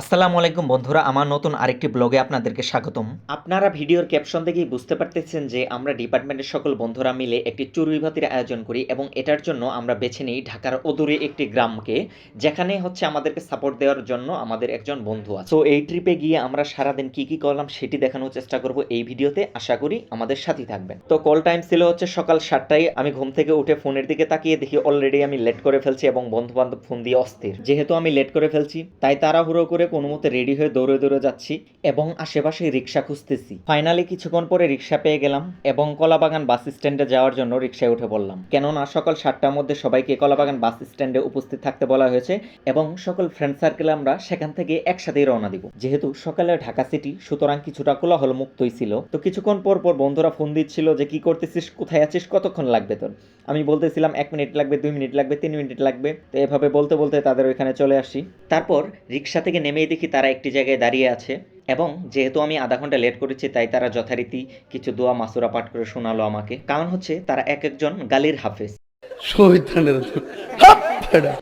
আসসালামু আলাইকুম বন্ধুরা, আমার নতুন আরেকটি ব্লগে আপনাদেরকে স্বাগতম। আপনারা ভিডিওর ক্যাপশন দেখেই বুঝতে পারতেছেন যে আমরা ডিপার্টমেন্টের সকল বন্ধুরা মিলে একটি চুরুইভাতির আয়োজন করি এবং এটার জন্য আমরা বেছে নিই ঢাকার অদূরে একটি গ্রামকে, যেখানে হচ্ছে আমাদেরকে সাপোর্ট দেওয়ার জন্য আমাদের একজন বন্ধু আছে। তো এই ট্রিপে গিয়ে আমরা সারাদিন কি কি করলাম সেটি দেখানোর চেষ্টা করব এই ভিডিওতে, আশা করি আমাদের সাথেই থাকবেন। তো কল টাইম ছিল হচ্ছে সকাল সাতটায়, আমি ঘুম থেকে উঠে ফোনের দিকে তাকিয়ে দেখি অলরেডি আমি লেট করে ফেলছি এবং বন্ধু বান্ধব ফোন দিয়ে অস্থির। যেহেতু আমি লেট করে ফেলছি, তাই তারা তাড়াহুড়ো করে কোনো মতে রেডি হয়ে দৌড়ে দৌড়ে যাচ্ছি এবং আশেপাশে রিক্সা খুঁজতেছি। ফাইনালি কিছুক্ষণ পরে রিক্সা পেয়ে গেলাম এবং কলাবাগান বাস স্ট্যান্ডে যাওয়ার জন্য রিক্সায় উঠে পড়লাম। কেননা সকাল সাতটার মধ্যে সবাইকে কলাবাগান বাস স্ট্যান্ডে উপস্থিত থাকতে বলা হয়েছে এবং সকল ফ্রেন্ড সার্কেলে আমরা সেখান থেকে একসাথেই রওনা দিব। যেহেতু সকালে ঢাকা সিটি সুতরাং কিছুটা কোলাহল মুক্তই ছিল। তো কিছুক্ষণ পর পর বন্ধুরা ফোন দিচ্ছিল যে, কি করতেছিস? কোথায় আছিস? কতক্ষণ লাগবে তোর? আমি বলতেছিলাম, এক মিনিট লাগবে, দুই মিনিট লাগবে, তিন মিনিট লাগবে। তো এভাবে বলতে বলতে তাদের ওইখানে চলে আসি। তারপর রিক্সা থেকে নেমেই দেখি তারা একটি জায়গায় দাঁড়িয়ে আছে এবং যেহেতু আমি আধা ঘণ্টা লেট করেছি তাই তারা যথারীতি কিছু দোয়া মাসুরা পাঠ করে শোনালো আমাকে। কারণ হচ্ছে তারা এক একজন গালির হাফেজ।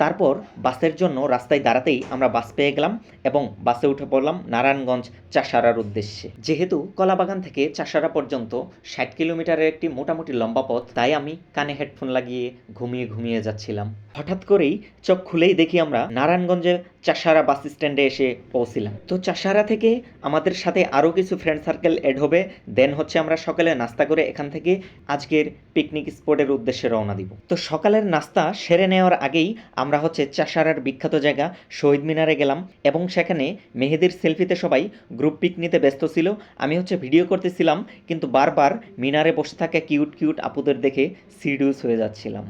তারপর বাসের জন্য রাস্তায় দাঁড়াতেই আমরা বাস পেয়ে গেলাম এবং বাসে উঠে পড়লাম নারায়ণগঞ্জ চাষারার উদ্দেশ্যে। যেহেতু কলাবাগান থেকে চাষারা পর্যন্ত ষাট কিলোমিটারের একটি মোটামুটি লম্বা পথ তাই আমি কানে হেডফোন লাগিয়ে ঘুমিয়ে ঘুমিয়ে যাচ্ছিলাম। হঠাৎ করেই চোখ খুলেই দেখি আমরা নারায়ণগঞ্জের চাষারা বাস স্ট্যান্ডে এসে পৌঁছিলাম। তো চাষারা থেকে আমাদের সাথে আরও কিছু ফ্রেন্ড সার্কেল এড হবে। দেন হচ্ছে আমরা সকালে নাস্তা করে এখান থেকে আজকের পিকনিক স্পটের উদ্দেশ্যে রওনা দিব। তো সকালের নাস্তা সেরে নেওয়ার আগেই আমরা হচ্ছে চাষারার বিখ্যাত জায়গা শহীদ মিনারে গেলাম এবং সেখানে মেহেদির সেলফিতে সবাই গ্রুপ পিক নিতে ব্যস্ত ছিল। আমি হচ্ছে ভিডিও করতেছিলাম, কিন্তু বারবার মিনারে বসে থাকা কিউট কিউট আপুদের দেখে সিডিউস হয়ে যাচ্ছিলাম।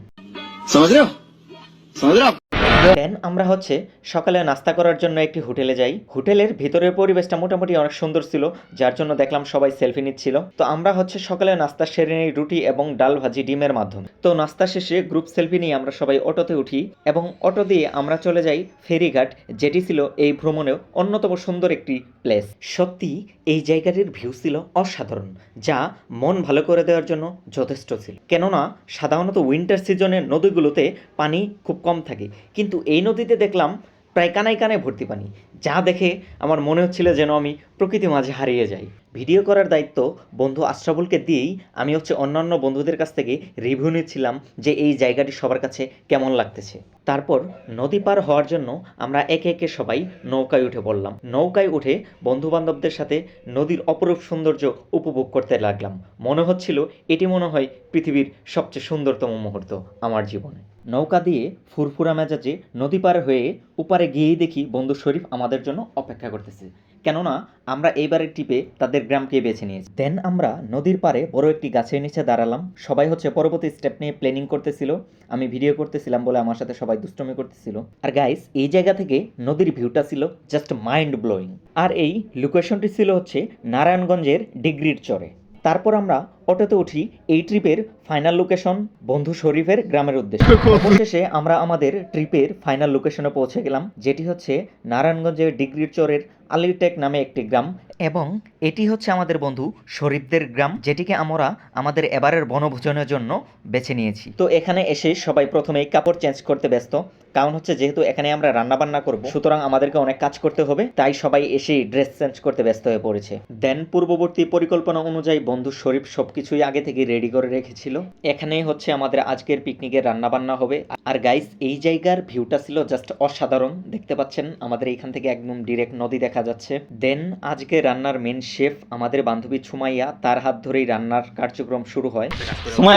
দেন আমরা হচ্ছে সকালে নাস্তা করার জন্য একটি হোটেলে যাই। হোটেলের ভিতরের পরিবেশটা মোটামুটি অনেক সুন্দর ছিল, যার জন্য দেখলাম সবাই সেলফি নিচ্ছিল। তো আমরা হচ্ছে সকালে নাস্তা সেরে নিই রুটি এবং ডাল ভাজি ডিমের মাধ্যমে। তো নাস্তা শেষে গ্রুপ সেলফি নিয়ে আমরা সবাই অটোতে উঠি এবং অটো দিয়ে আমরা চলে যাই ফেরিঘাট, যেটি ছিল এই ভ্রমণেও অন্যতম সুন্দর একটি প্লেস সত্যি, এই জায়গাটির ভিউ ছিল অসাধারণ, যা মন ভালো করে দেওয়ার জন্য যথেষ্ট ছিল। কেননা, সাধারণত উইন্টার সিজনে নদীগুলোতে পানি খুব কম থাকে, কিন্তু এই নদীতে দেখলাম প্রায় কানায় কানায় ভর্তি পানি, যা দেখে আমার মনে হচ্ছিল যেন আমি প্রকৃতি মাঝে হারিয়ে যাই। ভিডিও করার দায়িত্ব বন্ধু আশরাফুলকে দিয়েই আমি হচ্ছে অন্যান্য বন্ধুদের কাছ থেকে রিভিউ নিচ্ছিলাম যে এই জায়গাটি সবার কাছে কেমন লাগতেছে। তারপর নদী পার হওয়ার জন্য আমরা একে একে সবাই নৌকায় উঠে পড়লাম। নৌকায় উঠে বন্ধু বান্ধবদের সাথে নদীর অপরূপ সৌন্দর্য উপভোগ করতে লাগলাম। মনে হচ্ছিল এটি মনে হয় পৃথিবীর সবচেয়ে সুন্দরতম মুহূর্ত আমার জীবনে। নৌকা দিয়ে ফুরফুরা মেজাজে নদী পার হয়ে উপারে গিয়েই দেখি বন্ধু শরীফ আমাদের জন্য অপেক্ষা করতেছে। কেননা, আমরা এইবারের ট্রিপে তাদের গ্রামকে বেছে নিয়েছি। দেন আমরা নদীর পাড়ে বড় একটি গাছের নিচে দাঁড়ালাম। সবাই হচ্ছে পরবর্তী স্টেপ নিয়ে প্ল্যানিং করতেছিল। আমি ভিডিও করতেছিলাম বলে আমার সাথে সবাই দুষ্টমি করতেছিল। আর গাইস এই জায়গা থেকে নদীর ভিউটা ছিল জাস্ট মাইন্ড ব্লোয়িং আর এই লোকেশনটি ছিল হচ্ছে নারায়ণগঞ্জের ডিগ্রির চরে। তারপর আমরা অটোতে উঠি এই ট্রিপের ফাইনাল লোকেশন বন্ধু শরীফের গ্রামের উদ্দেশ্যে। অবশেষে আমরা আমাদের ট্রিপের ফাইনাল লোকেশনে পৌঁছে গেলাম যেটি হচ্ছে নারায়ণগঞ্জের ডিগ্রির চরের আলিটেক নামে একটি গ্রাম এবং এটি হচ্ছে আমাদের বন্ধু শরীফদের গ্রাম যেটিকে আমরা আমাদের এবারের বনভোজনের জন্য বেছে নিয়েছি। তো এখানে এসে সবাই প্রথমে কাপড় চেঞ্জ করতে ব্যস্ত কারণ হচ্ছে যেহেতু এখানে আমরা রান্না বান্না করব সুতরাং আমাদেরকে অনেক কাজ করতে হবে তাই সবাই এসে ড্রেস চেঞ্জ করতে ব্যস্ত হয়ে পড়েছে। দেন পূর্ববর্তী পরিকল্পনা অনুযায়ী বন্ধু শরীফ সবকিছুই আগে থেকে রেডি করে রেখেছিল। এখানেই হচ্ছে আমাদের আজকের পিকনিকের রান্না বান্না হবে। আর গাইস এই জায়গার ভিউটা ছিল জাস্ট অসাধারণ। দেখতে পাচ্ছেন আমাদের এখান থেকে একদম ডিরেক্ট নদী দেখা যাচ্ছে। দেন আজকে রান্নার মেন শেফ আমাদের বান্ধবী ছুমাইয়া তার হাত ধরেই রান্নার কার্যক্রম শুরু হয়।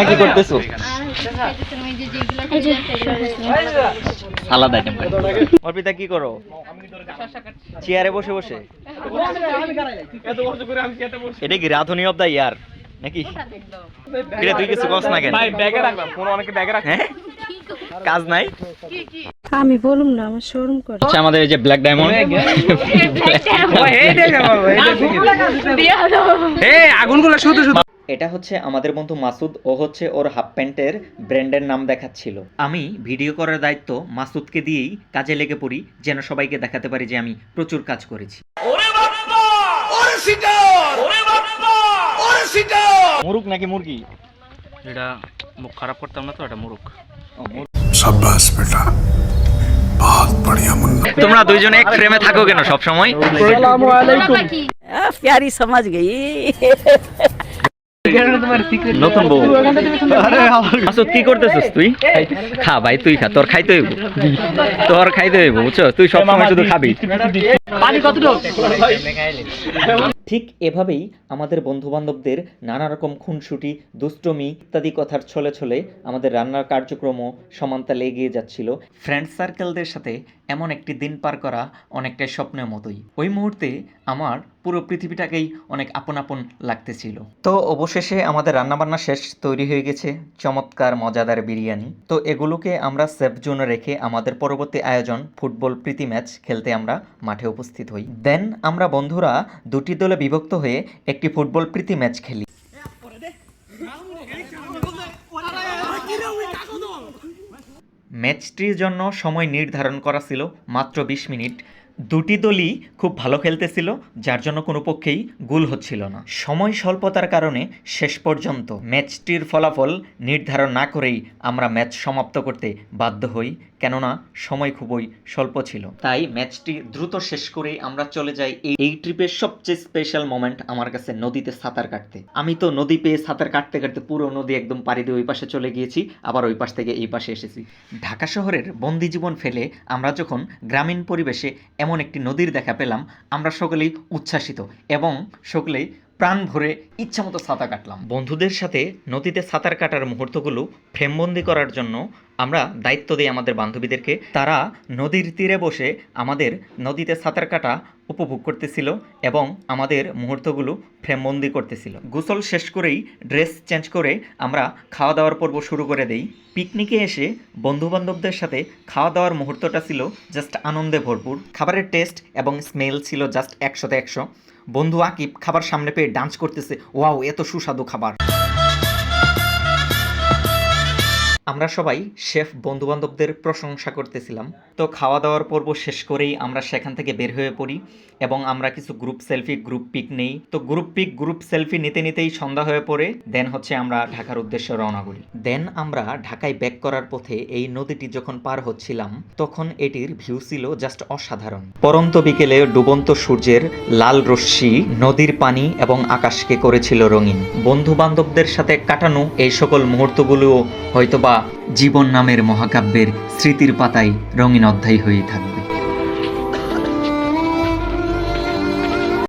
কি করতেছো? সালাদ আইটেম অর্পিতা কি করো? চেয়ারে বসে বসে? এটা কি রাধুনি অব দা ইয়ার নাকি? কিরে তুই কিছু কস না কেন? ভাই ব্যাগে রাখলাম কোন অনেকে ব্যাগে রাখ হ্যাঁ? কাজ নাই? আমি বলুম না আমার শোরুম করে। আচ্ছা আমাদের এই যে ব্ল্যাক ডায়মন্ড এই আগুনগুলো শুধু শুধু। এটা হচ্ছে আমাদের বন্ধু মাসুদ ও হচ্ছে ওর হাফ প্যান্টের ব্র্যান্ডের নাম দেখাচ্ছিল। আমি ভিডিও করার দায়িত্ব মাসুদকে দিয়েই কাজে লেগে পড়ি যেন সবাইকে দেখাতে পারি যে আমি প্রচুর কাজ করেছি। তোমরা দুইজনে এক প্রেমে থাকো কেন সব সময় সমাজ কি করতেছিস তুই? খা ভাই তুই খা তোর খাইতে হইব। তোর খাইতে বুঝছ? তুই সব সময় শুধু খাবি। কত ঠিক এভাবেই আমাদের বন্ধুবান্ধবদের নানা রকম খুনসুটি, দুষ্টমি ইত্যাদি কথার ছলে ছলে আমাদের রান্নার কার্যক্রমও সমান্তালে এগিয়ে যাচ্ছিল। ফ্রেন্ড সার্কেলদের সাথে এমন একটি দিন পার করা অনেকটাই স্বপ্নের মতোই। ওই মুহূর্তে আমার পুরো পৃথিবীটাকেই অনেক আপন আপন লাগতেছিল। তো অবশেষে আমাদের রান্নাবান্না শেষ তৈরি হয়ে গেছে। চমৎকার, মজাদার বিরিয়ানি। তো এগুলোকে আমরা সেফ জোনে রেখে আমাদের পরবর্তী আয়োজন, ফুটবল প্রীতি ম্যাচ খেলতে আমরা মাঠে উপস্থিত হই। দেন আমরা বন্ধুরা দুটি দলে বিভক্ত হয়ে একটি ফুটবল প্রীতি ম্যাচ খেলি। ম্যাচটির জন্য সময় নির্ধারণ করা ছিল মাত্র বিশ মিনিট। দুটি দলই খুব ভালো খেলতেছিল, যার জন্য কোনো পক্ষেই গোল হচ্ছিল না। সময় স্বল্পতার কারণে শেষ পর্যন্ত ম্যাচটির ফলাফল নির্ধারণ না করেই আমরা ম্যাচ সমাপ্ত করতে বাধ্য হই, কেননা সময় খুবই স্বল্প ছিল। তাই ম্যাচটি দ্রুত শেষ করেই আমরা চলে যাই এই ট্রিপের সবচেয়ে স্পেশাল মোমেন্ট আমার কাছে নদীতে সাঁতার কাটতে। আমি তো নদী পেয়ে সাঁতার কাটতে কাটতে পুরো নদী একদম পাড়ি দিয়ে ওই পাশে চলে গিয়েছি, আবার ওই পাশ থেকে এই পাশে এসেছি। ঢাকা শহরের বন্দি জীবন ফেলে আমরা যখন গ্রামীণ পরিবেশে এমন একটি নদীর দেখা পেলাম। আমরা সকলেই উচ্ছ্বাসিত এবং সকলেই প্রাণ ভরে ইচ্ছামতো সাঁতার কাটলাম। বন্ধুদের সাথে নদীতে সাঁতার কাটার মুহূর্তগুলো ফ্রেমবন্দি করার জন্য আমরা দায়িত্ব দিই আমাদের বান্ধবীদেরকে। তারা নদীর তীরে বসে আমাদের নদীতে সাঁতার কাটা উপভোগ করতেছিল এবং আমাদের মুহূর্তগুলো ফ্রেমবন্দি করতেছিল। গোসল শেষ করেই ড্রেস চেঞ্জ করে আমরা খাওয়া দাওয়ার পর্ব শুরু করে দেই। পিকনিকে এসে বন্ধুবান্ধবদের সাথে খাওয়া দাওয়ার মুহূর্তটা ছিল জাস্ট আনন্দে ভরপুর। খাবারের টেস্ট এবং স্মেল ছিল জাস্ট একশোতে একশো। বন্ধু আকিব খাবার সামনে পেয়ে ডান্স করতেছে। ওয়াও এত সুস্বাদু খাবার। আমরা সবাই শেফ বন্ধুবান্ধবদের প্রশংসা করতেছিলাম। তো খাওয়া দাওয়ার পর্ব শেষ করেই আমরা সেখান থেকে বের হয়ে পড়ি এবং আমরা কিছু গ্রুপ সেলফি গ্রুপ পিক নেই। তো গ্রুপ পিক গ্রুপ সেলফি নিতে নিতেই সন্ধ্যা হয়ে পড়ে। দেন হচ্ছে আমরা ঢাকার উদ্দেশ্যে রওনা করি। দেন আমরা ঢাকায় ব্যাক করার পথে এই নদীটি যখন পার হচ্ছিলাম, তখন এটির ভিউ ছিল জাস্ট অসাধারণ। পরন্ত বিকেলে ডুবন্ত সূর্যের লাল রশ্মি নদীর পানি এবং আকাশকে করেছিল রঙিন। বন্ধু বান্ধবদের সাথে কাটানো এই সকল মুহূর্তগুলো হয়তোবা জীবন নামের মহাকাব্যের স্মৃতির পাতায় রঙিন অধ্যায় হয়ে থাকবে।